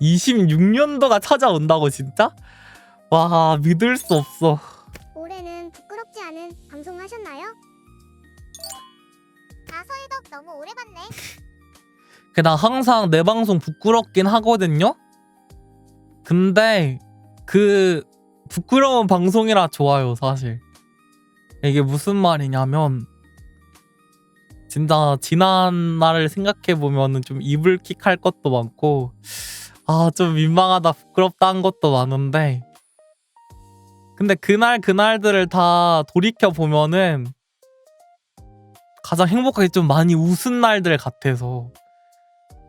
26년도가 찾아온다고 진짜? 와 믿을 수 없어. 올해는 부끄럽지 않은 방송 하셨나요? 아 서해덕 너무 오래 봤네. 그나 항상 내 방송 부끄럽긴 하거든요. 근데 그 부끄러운 방송이라 좋아요 사실. 이게 무슨 말이냐면 진짜 지난 날을 생각해 보면은 좀 이불킥할 것도 많고 아 좀 민망하다 부끄럽다 한 것도 많은데 근데 그날 그날들을 다 돌이켜 보면은 가장 행복하게 좀 많이 웃은 날들 같아서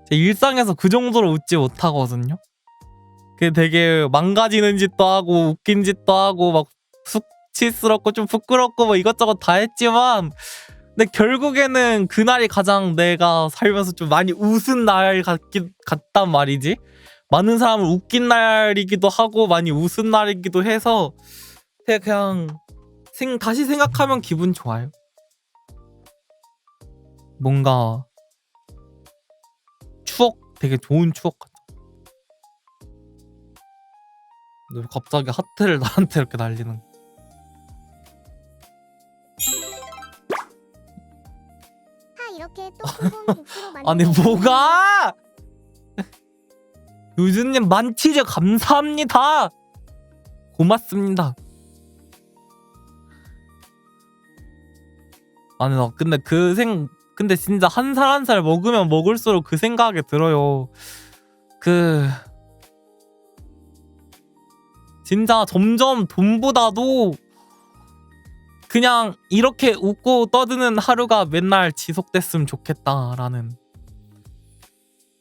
제 일상에서 그 정도로 웃지 못하거든요. 그 되게 망가지는 짓도 하고 웃긴 짓도 하고 막 수치스럽고 좀 부끄럽고 뭐 이것저것 다 했지만 근데 결국에는 그날이 가장 내가 살면서 좀 많이 웃은 날 같긴 같단 말이지. 많은 사람을 웃긴 날이기도 하고 많이 웃은 날이기도 해서 되게 그냥 생, 다시 생각하면 기분 좋아요. 뭔가 추억 되게 좋은 추억 같아. 왜 갑자기 하트를 나한테 이렇게 날리는? 하 이렇게 또 아니 뭐가? 유즈님 만치즈 감사합니다. 고맙습니다. 아니 나 근데 그 생 근데 진짜 한 살 한 살 먹으면 먹을수록 그 생각이 들어요. 그 진짜 점점 돈보다도 그냥 이렇게 웃고 떠드는 하루가 맨날 지속됐으면 좋겠다라는.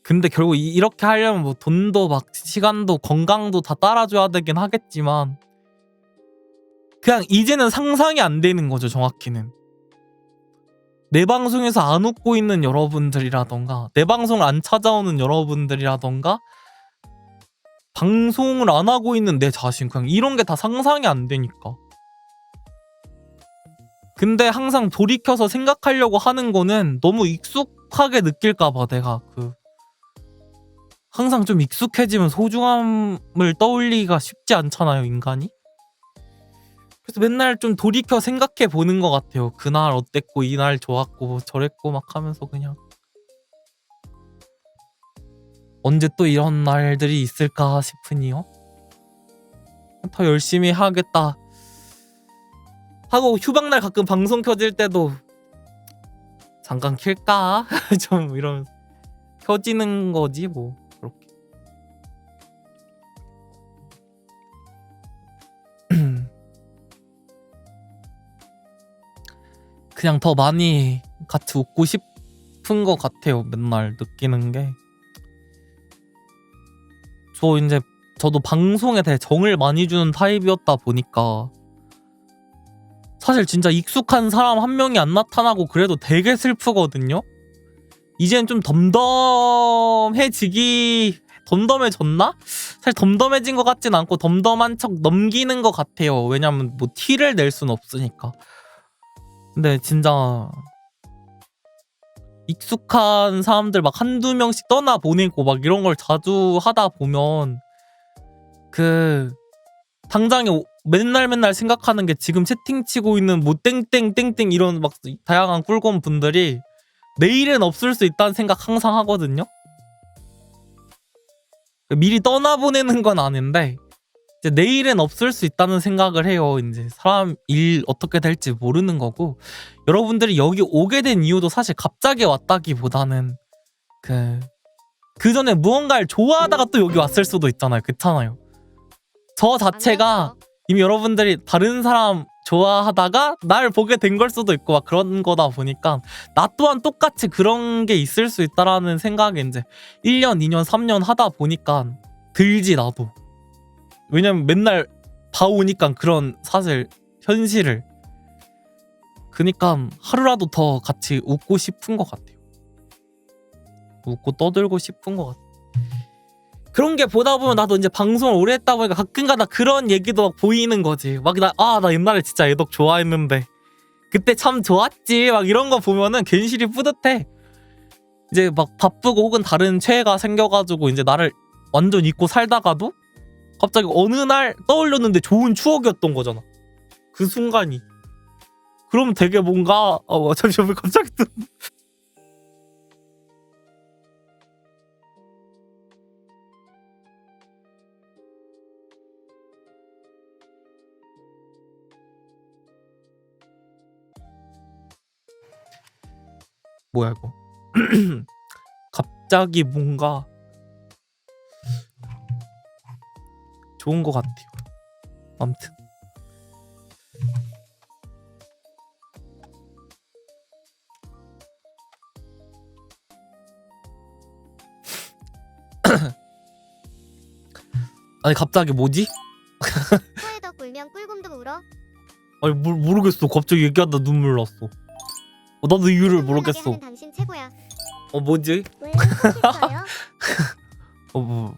근데 결국 이- 이렇게 하려면 뭐 돈도 막 시간도 건강도 다 따라줘야 되긴 하겠지만 그냥 이제는 상상이 안 되는 거죠 정확히는. 내 방송에서 안 웃고 있는 여러분들이라던가 내 방송을 안 찾아오는 여러분들이라던가 방송을 안 하고 있는 내 자신 그냥 이런 게 다 상상이 안 되니까. 근데 항상 돌이켜서 생각하려고 하는 거는 너무 익숙하게 느낄까 봐 내가 그 항상 좀 익숙해지면 소중함을 떠올리기가 쉽지 않잖아요 인간이? 그래서 맨날 좀 돌이켜 생각해 보는 것 같아요. 그날 어땠고 이날 좋았고 저랬고 막 하면서 그냥. 언제 또 이런 날들이 있을까 싶으니요. 더 열심히 하겠다. 하고 휴방날 가끔 방송 켜질 때도 잠깐 킬까? 좀 이런 켜지는 거지 뭐 그냥 더 많이 같이 웃고 싶은 것 같아요 맨날 느끼는 게 저 이제 저도 방송에 대해 정을 많이 주는 타입이었다 보니까 사실 진짜 익숙한 사람 한 명이 안 나타나고 그래도 되게 슬프거든요. 이젠 좀 덤덤해지기 덤덤해졌나? 사실 덤덤해진 것 같진 않고 덤덤한 척 넘기는 것 같아요. 왜냐면 뭐 티를 낼 순 없으니까. 근데 진짜 익숙한 사람들 막 한두 명씩 떠나 보내고 막 이런 걸 자주 하다 보면 그 당장에 오- 맨날 맨날 생각하는 게 지금 채팅 치고 있는 뭐 땡땡땡땡 이런 막 다양한 꿀곰 분들이 내일은 없을 수 있다는 생각 항상 하거든요. 미리 떠나보내는 건 아닌데 이제 내일은 없을 수 있다는 생각을 해요. 이제 사람 일 어떻게 될지 모르는 거고 여러분들이 여기 오게 된 이유도 사실 갑자기 왔다기보다는 그 그 전에 무언가를 좋아하다가 또 여기 왔을 수도 있잖아요. 그렇잖아요. 저 자체가 이미 여러분들이 다른 사람 좋아하다가 날 보게 된 걸 수도 있고 막 그런 거다 보니까 나 또한 똑같이 그런 게 있을 수 있다라는 생각이 이제 1년, 2년, 3년 하다 보니까 들지 나도. 왜냐면 맨날 봐오니까 그런 사실 현실을. 그니까 하루라도 더 같이 웃고 싶은 것 같아요. 웃고 떠들고 싶은 것 같아요. 그런 게 보다 보면 나도 이제 방송을 오래 했다 보니까 가끔가다 그런 얘기도 막 보이는 거지. 막 나 아 나 옛날에 진짜 애덕 좋아했는데 그때 참 좋았지. 막 이런 거 보면은 괜시리 뿌듯해. 이제 막 바쁘고 혹은 다른 최애가 생겨가지고 이제 나를 완전 잊고 살다가도 갑자기 어느 날 떠올렸는데 좋은 추억이었던 거잖아. 그 순간이. 그럼 되게 뭔가 어 잠시만 왜 갑자기 또 뭐야 이거 갑자기 뭔가 좋은 것 같아요. 아무튼 아니 갑자기 뭐지? 코에더 굴면 꿀곰도 울어. 아니 모, 모르겠어. 갑자기 얘기하다 눈물 났어. 어, 나도 이유를 모르겠어. 하는 당신 최고야. 어 뭐지? 왜? 어 뭐,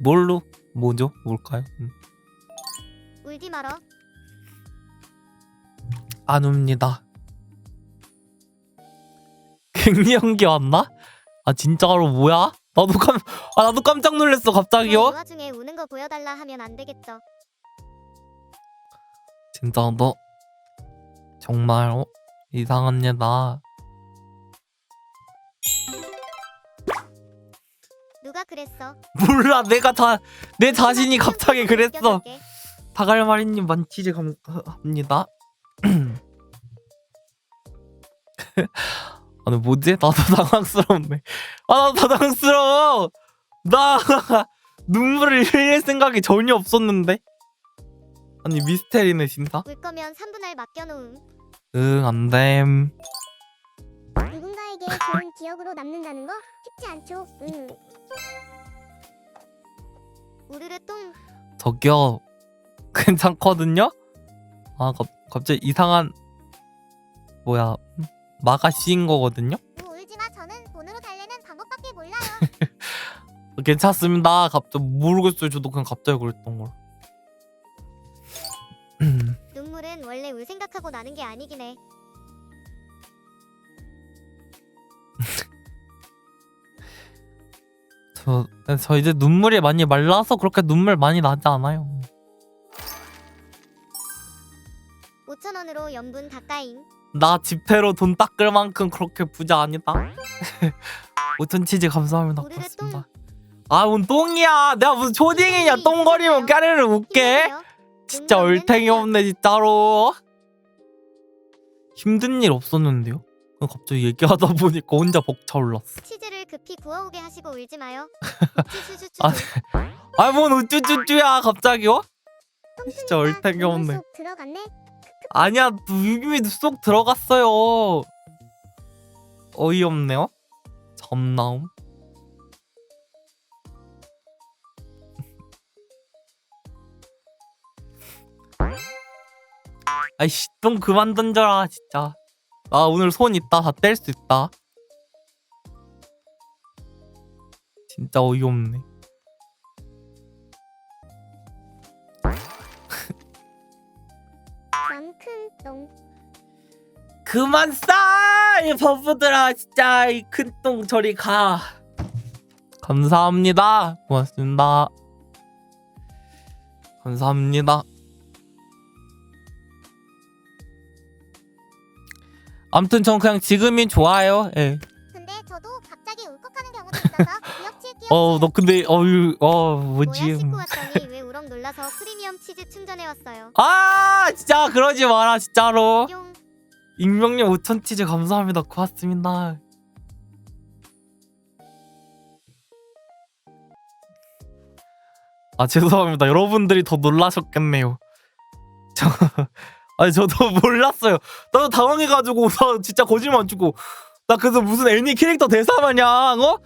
뭘로? 뭐죠? 뭘까요? 음. 울지 말어. 안 웁니다. 갱년기 왔나? 아 진짜로 뭐야? 나도 깜, 아 나도 깜짝 놀랐어 이 갑자기요. 와중에 우는 거 보여달라 하면 안 되겠죠. 진짜 너 정말 어? 이상한 얘다. 누가 그랬어? 몰라 내가 다 내 자신이 갑자기 그랬어. 다갈마리님 만치즈 감사합니다. 아니 뭐지? 나도 당황스럽네. 아 나도 당황스러워. 나 눈물을 흘릴 생각이 전혀 없었는데. 아니 미스테리네 진짜. 울 거면 3분할 맡겨놓음. 응 안됨. 누군가에게 좋은 기억으로 남는다는 거 쉽지 않죠. 응. 우르르 똥. 저기요 괜찮거든요? 아 갑, 갑자기 이상한 뭐야 마가 씌인 거거든요? 우 울지 마. 저는 돈으로 달래는 방법밖에 몰라요. 괜찮습니다. 갑자기 모르겠어요. 저도 그냥 갑자기 그랬던 걸. 눈물은 원래 울 생각하고 나는 게 아니긴 해. 저, 저 이제 눈물이 많이 말라서 그렇게 눈물 많이 나지 않아요. 5천 원으로 연분 닭가잉. 나 지폐로 돈 닦을 만큼 그렇게 부자 아니다. 5천 치즈 감사합니다. 고맙습니다. 아, 뭔 똥이야. 내가 무슨 초딩이냐. 똥거리면 까르르 웃게. 힘내세요. 진짜 눈물 얼탱이 없네, 진짜로. 힘든 일 없었는데요? 갑자기 얘기하다 보니까 혼자 벅차올랐어. 치즈를 급히 구워오게 하시고 울지 마요. 쭈쭈쭈쭈. 아, 아, 뭔 우쭈쭈쭈야, 갑자기요? 진짜 얼탱이 없네. 속 들어갔네. 아니야, 이미 쏙 들어갔어요. 어이없네요. 점나움. 아이씨, 똥 그만 던져라, 진짜. 아, 오늘 손 있다. 다 뗄 수 있다. 진짜 어이없네. 남큰 똥. 그만 싸! 이 바보들아 진짜 이 큰 똥 저리 가 감사합니다 고맙습니다 감사합니다 아무튼 전 그냥 지금이 좋아요 예. 어 너 근데 어유 어 뭐야 뭐지 씻고 왔더니 왜 우렁 놀라서 프리미엄 치즈 충전해 왔어요. 아 진짜 그러지 마라 진짜로. 용. 익명님 5천 치즈 감사합니다. 고맙습니다. 아 죄송합니다. 여러분들이 더 놀라셨겠네요. 저 아니 저도 몰랐어요. 나도 당황해가지고 나 진짜 거짓말 안 치고. 나 그래서 무슨 애니 캐릭터 대사 마냥 어?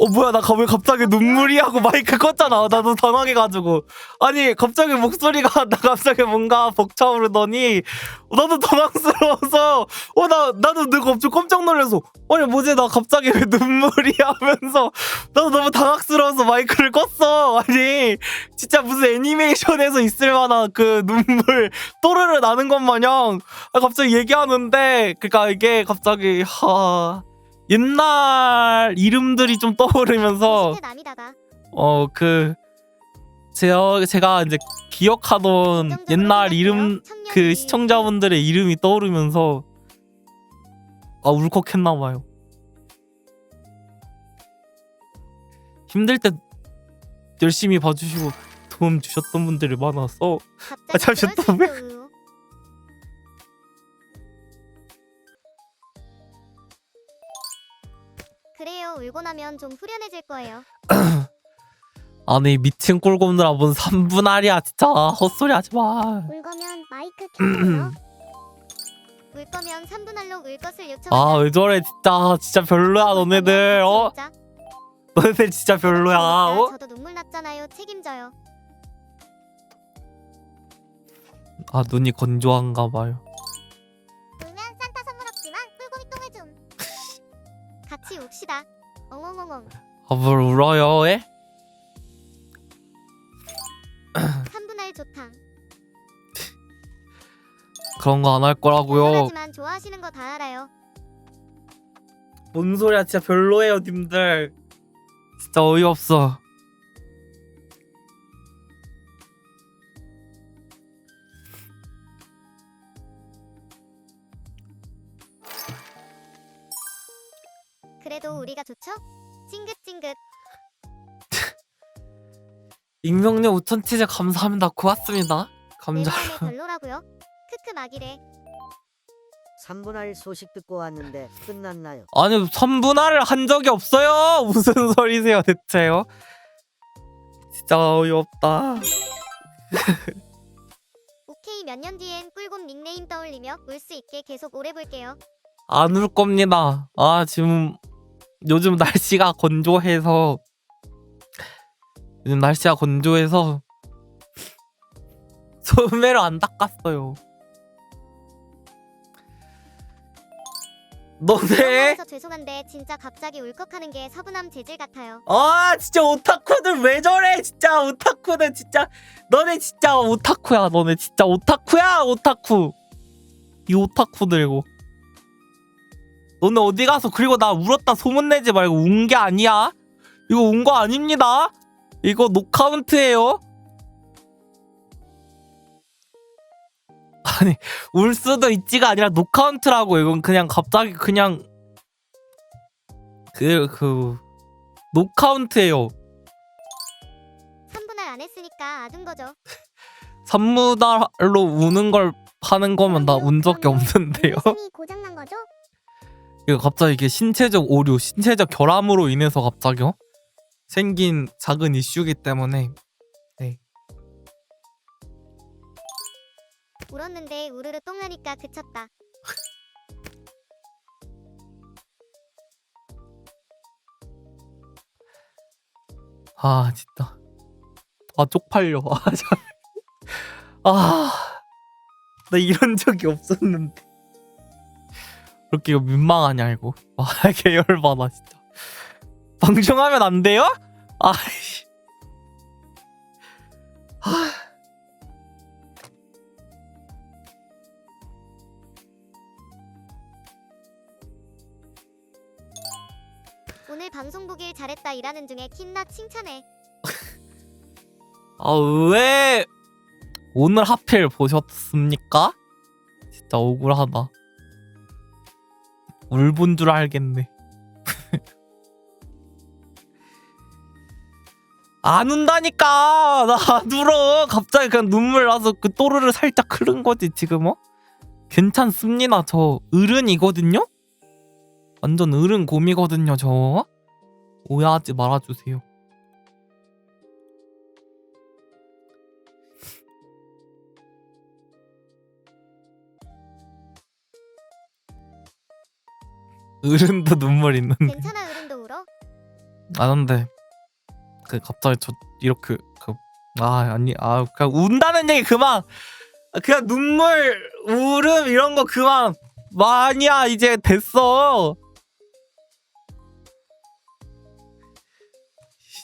어 뭐야 나왜 갑자기 눈물이 하고 마이크 껐잖아. 나도 당황해가지고. 아니 갑자기 목소리가 나 갑자기 뭔가 벅차오르더니 어, 나도 당황스러워서 어 나 나도 내가 갑자기 깜짝 놀라서 아니 뭐지 나 갑자기 왜 눈물이 하면서 나도 너무 당황스러워서 마이크를 껐어. 아니 진짜 무슨 애니메이션에서 있을 만한 그 눈물 또르르 나는 것 마냥 아, 갑자기 얘기하는데 그니까 이게 갑자기 하 옛날 이름들이 좀 떠오르면서 20대 남이다가. 어그 제가 제가 이제 기억하던 옛날 이름 그 시청자분들의 이름이 떠오르면서 아 울컥했나 봐요. 힘들 때 열심히 봐주시고 도움 주셨던 분들이 많아서. 아, 잠시만, 또 왜? 그래요. 울고 나면 좀 후련해질 거예요. 아니 미친 뭔 3분 할이야 진짜 헛소리 하지 마. 울 거면 마이크 켜세요. 울 거면 3분 할로 울 것을 요청하자. 아왜 저래 진짜 진짜 별로야 너네들 어 너네들 진짜 별로야 어 저도 눈물 났잖아요. 책임져요. 아 눈이 건조한가 봐요. 아 뭘 울어요 에? 3분 할 좋다. 그런 거 안 할 거라고요. 당연하지만 좋아하시는 거 다 알아요. 뭔 소리야 진짜 별로예요 님들. 진짜 어이없어. 그래도 우리가 좋죠? 찡긋찡긋. 익명님 5천 티즈 감사합니다. 고맙습니다. 감자. 내 마음에 별로라고요? 크크 막이래. 3분할 소식 듣고 왔는데 끝났나요? 아니 3분할을 한 적이 없어요. 무슨 소리세요 대체요? 진짜 어이없다. 오케이 몇 년 뒤엔 꿀곰 닉네임 떠올리며 울 수 있게 계속 오래 볼게요. 안 울 겁니다. 아 지금 요즘 날씨가 건조해서 요즘 날씨가 건조해서 소매를 안 닦았어요. 너네? 그래서 죄송한데 진짜 갑자기 울컥하는 게 서분함 재질 같아요. 아 진짜 오타쿠들 왜 저래? 진짜 오타쿠들 진짜. 너네 진짜 오타쿠야 너네 진짜 오타쿠야 오타쿠. 이 오타쿠들 이거 너네 어디 가서 그리고 나 울었다 소문내지 말고 운 게 아니야 이거 운 거 아닙니다 이거 노카운트예요 아니 울 수도 있지가 아니라 노카운트라고 이건 그냥 갑자기 그냥 그 그 노카운트예요 3분할 안 했으니까 아둔 거죠. 산무달로 우는 걸 파는 거면 나 운 적이 없는데요. 고장난 거죠? 이거 갑자기 이게 신체적 오류, 신체적 결함으로 인해서 갑자기요? 생긴 작은 이슈기 때문에 울었는데 우르르 똥하니까 그쳤다. 아 진짜 아 쪽팔려 아 참. 아, 나 이런 적이 없었는데 그렇게 이거 민망하냐 이거 아 계열받아 진짜 방송하면 안 돼요? 아이씨 오늘 방송 보길 잘했다 일하는 중에 킨나 칭찬해. 아 왜 오늘 하필 보셨습니까? 진짜 억울하다. 울본 줄 알겠네. 안 운다니까. 나 안 울어. 갑자기 그냥 눈물 나서 그 또르르 살짝 흐른 거지 지금 어? 괜찮습니다. 저 어른이거든요? 완전 어른 곰이거든요 저. 오해하지 말아주세요 어른도 눈물 있는데. 괜찮아 어른도 울어? 아는데 그 갑자기 저 이렇게 그 아 아니 아 그냥 운다는 얘기 그만! 아, 그냥 눈물 울음 이런 거 그만! 아니야 이제 됐어!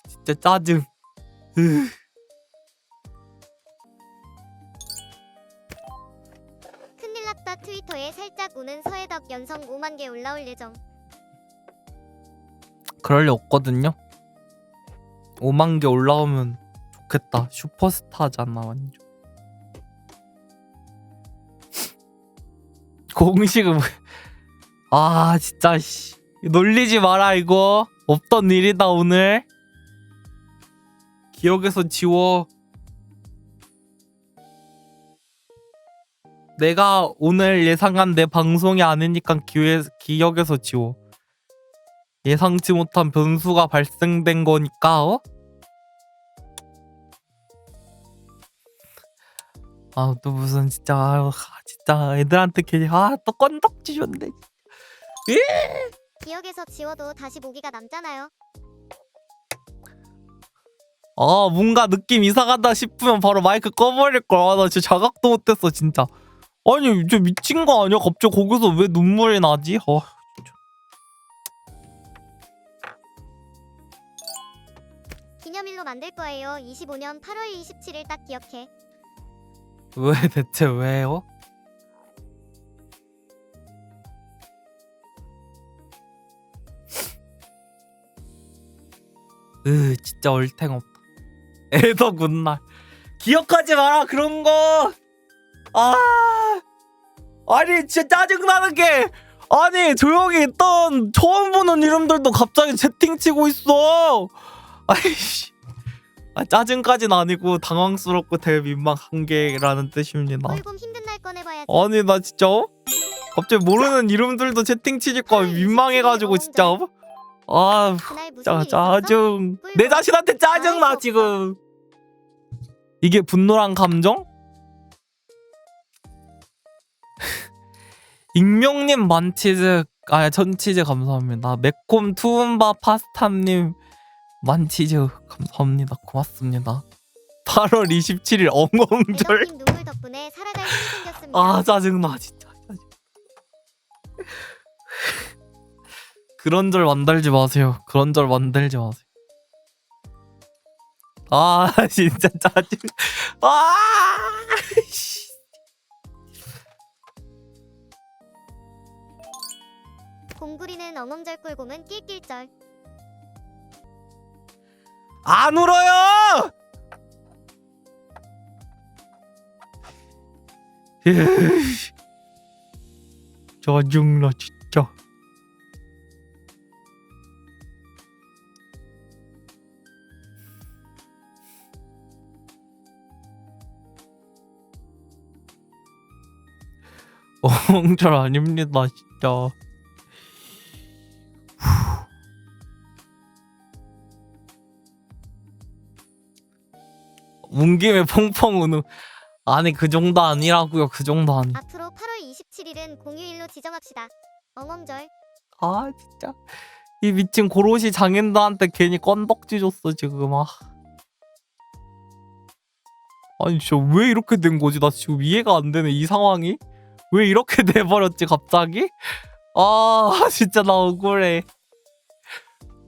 진짜 짜증. 으. 났다 트위터에 살짝 우는 서해덕 연성 5만 개 올라올 예정. 그럴 리 없거든요 5만 개 올라오면 좋겠다. 슈퍼스타잖아 완전. 공식은 뭐- 아 진짜 씨 놀리지 마라 이거 없던 일이다 오늘. 기억에서 지워. 내가 오늘 예상한 내 방송이 아니니까 기회, 기억에서 지워. 예상치 못한 변수가 발생된 거니까, 어? 아, 또 무슨 진짜, 아, 진짜 애들한테 괜히, 아, 또 건덕지 줬네. 기억에서 지워도 다시 모기가 남잖아요. 아, 뭔가 느낌 이상하다 싶으면 바로 마이크 꺼버릴 걸. 아, 나 진짜 자각도 못했어, 진짜. 아니, 이제 미친 거 아니야? 갑자기 거기서 왜 눈물이 나지? 어. 기념일로 만들 거예요. 25년 8월 27일 딱 기억해. 왜 대체 왜요? 으 진짜 얼탱 없다 애더 굿날 기억하지 마라 그런 거 아, 아니 진짜 짜증나는 게 아니 조용히 있던 처음 보는 이름들도 갑자기 채팅 치고 있어 아이씨 아, 짜증까진 아니고 당황스럽고 대민망한 게라는 뜻입니다 꿀곰 힘든 날 꺼내봐야지. 아니 나 진짜 어? 갑자기 모르는 이름들도 채팅 치니까 민망해가지고 진짜 어? 아 그날 무슨 짜, 일 있었어? 짜증 내 자신한테 짜증 나 지금 이게 분노란 감정? 익명님 만치즈 아 전치즈 감사합니다. 매콤 투움바 파스타님 만치즈 감사합니다. 고맙습니다. 8월 27일 엉엉절. 눈물 덕분에 살아갈 힘이 생겼습니다. 아 짜증나 진짜. 짜증. 그런 절 만들지 마세요. 그런 절 만들지 마세요. 아 진짜 짜증. 아! 씨. 공구리는 엉엉절 꿀곰은 낄낄절. 안 울어요! 에이, 짜증나 진짜. 엉절 아닙니다 진짜 운 김에 펑펑 우는. 아니 그 정도 아니라고요 그 정도 아니. 앞으로 8월 27일은 공휴일로 지정합시다. 엉엉절. 아 진짜. 이 미친 고로시 장인들한테 괜히 건덕지 줬어 지금. 아. 아니 진짜 왜 이렇게 된 거지? 나 지금 이해가 안 되네 이 상황이. 왜 이렇게 돼버렸지 갑자기? 아 진짜 나 억울해.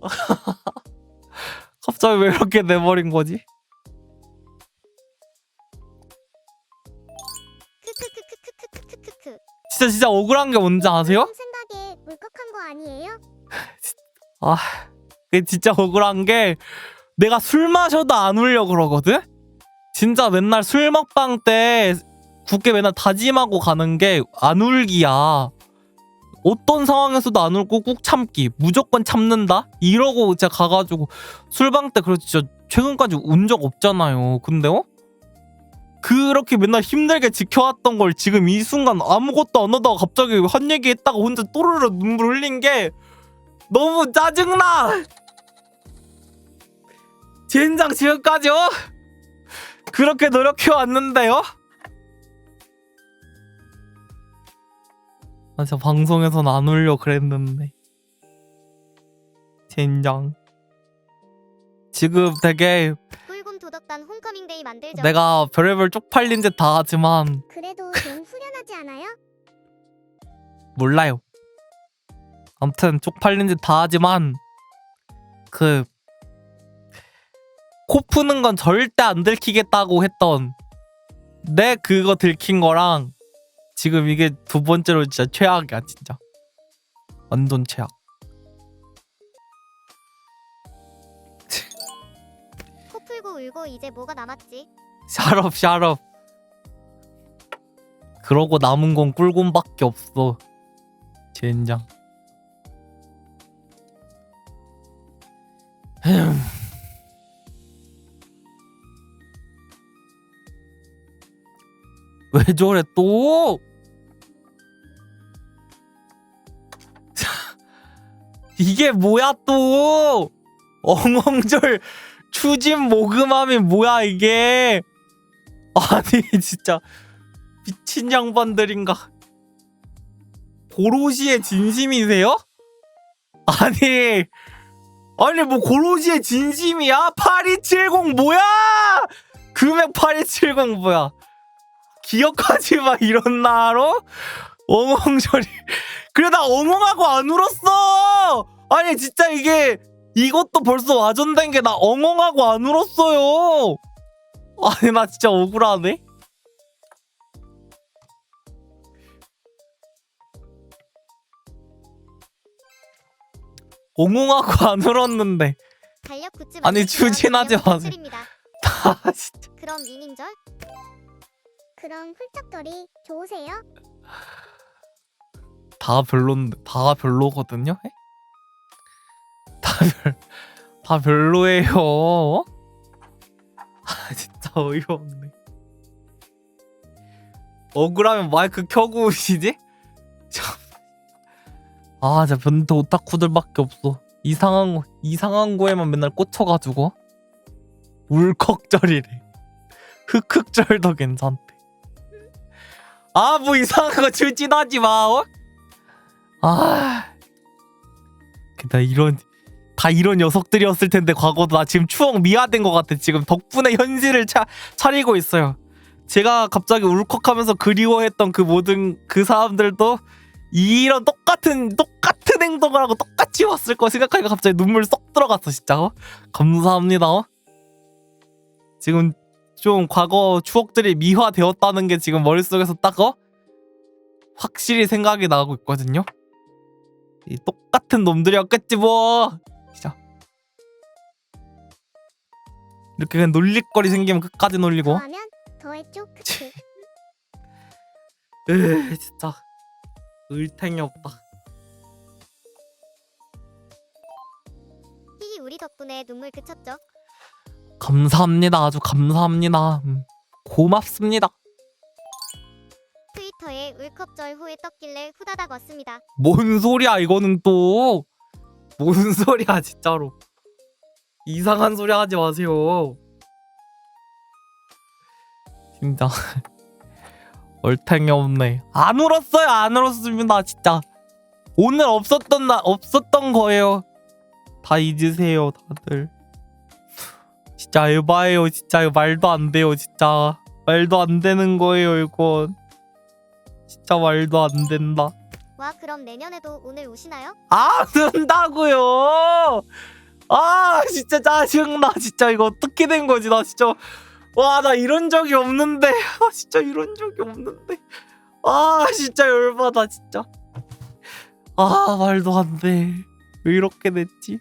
갑자기 왜 이렇게 돼버린 거지 진짜 진짜 억울한 게 뭔지 아세요? 생각에 울컥한 거 아니에요? 아, 그게 진짜 억울한 게 내가 술 마셔도 안 울려 그러거든? 진짜 맨날 술 먹방 때 굳게 맨날 다짐하고 가는 게 안 울기야. 어떤 상황에서도 안 울고 꾹 참기. 무조건 참는다? 이러고 제가 가가지고 술방 때 그래 진짜 최근까지 운 적 없잖아요. 근데 어? 그렇게 맨날 힘들게 지켜왔던 걸 지금 이 순간 아무것도 안 하다가 갑자기 한 얘기 했다가 혼자 또르르 눈물 흘린 게 너무 짜증나! 젠장 지금까지 어? 그렇게 노력해왔는데요? 아, 저 방송에선 안 울려 그랬는데. 젠장. 지금 되게 데이 만들죠. 내가 별의별 쪽팔린 짓 다 하지만 그래도 좀 후련하지 않아요? 몰라요. 아무튼 쪽팔린 짓 다 하지만 그 코 푸는 건 절대 안 들키겠다고 했던 내 그거 들킨 거랑 지금 이게 두 번째로 진짜 최악이야 진짜 완전 최악 울고 이제 뭐가 남았지? 샤럽 샤럽. 그러고 남은 건 꿀곰밖에 없어. 젠장. 흠. 왜 저래 또? 이게 뭐야 또? 엉엉절 추진 모금함이 뭐야 이게 아니 진짜 미친 양반들인가 고로시의 진심이세요? 아니 아니 뭐 고로시의 진심이야? 8270 뭐야? 금액 8270 뭐야? 기억하지 마 이런 나로 엉엉절이 그래 나 엉엉하고 안 울었어 아니 진짜 이게 이것도 벌써 와전된 게 나 엉엉하고 안 울었어요 아니 나 진짜 억울하네 엉엉하고 안 울었는데 달력 굿즈 아니, 추진하지 마세요. 다 진짜 그럼 미님절? 그럼 훌쩍돌이 좋으세요? 다 별론데 다 별로거든요. 에? 다 별, 다 별로예요. 아 진짜 어이가 없네. 억울하면 마이크 켜고 오시지? 참. 아 진짜 변태 오타쿠들밖에 없어. 이상한 거 이상한 거에만 맨날 꽂혀가지고 울컥절이래. 흑흑절도 괜찮대. 아 뭐 이상한 거 추진하지 마. 어? 아, 나 이런 다 이런 녀석들이었을 텐데 과거도 나 지금 추억 미화된 것 같아. 지금 덕분에 현실을 차, 차리고 있어요. 제가 갑자기 울컥하면서 그리워했던 그 모든 그 사람들도 이런 똑같은 똑같은 행동을 하고 똑같이 왔을 거 생각하니까 갑자기 눈물 쏙 들어갔어 진짜. 어? 감사합니다. 어? 지금 좀 과거 추억들이 미화되었다는 게 지금 머릿속에서 딱 어? 확실히 생각이 나고 있거든요. 이 똑같은 놈들이었겠지 뭐 진짜 이렇게 그냥 놀릴거리 생기면 끝까지 놀리고. 좋아하면 더해줘 크크 으 진짜. 을탱이 없다. 히히 우리 덕분에 눈물 그쳤죠? 감사합니다. 아주 감사합니다. 음, 고맙습니다. 트위터에 울컥절 후에 떴길래 후다닥 왔습니다. 뭔 소리야 이거는 또 뭔 소리야 진짜로. 이상한 소리 하지 마세요. 진짜. 얼탱이 없네. 안 울었어요 안 울었습니다 진짜. 오늘 없었던 날 없었던 거예요. 다 잊으세요 다들. 진짜 에바예요 진짜. 이거 말도 안 돼요 진짜. 말도 안 되는 거예요 이건. 진짜 말도 안 된다 와 그럼 내년에도 오늘 우시나요? 아 된다고요? 아 진짜 짜증나 진짜 이거 어떻게 된 거지? 나 진짜 와 나 이런 적이 없는데. 아 진짜 이런 적이 없는데. 아 진짜 열받아 진짜. 아 말도 안 돼 왜 이렇게 됐지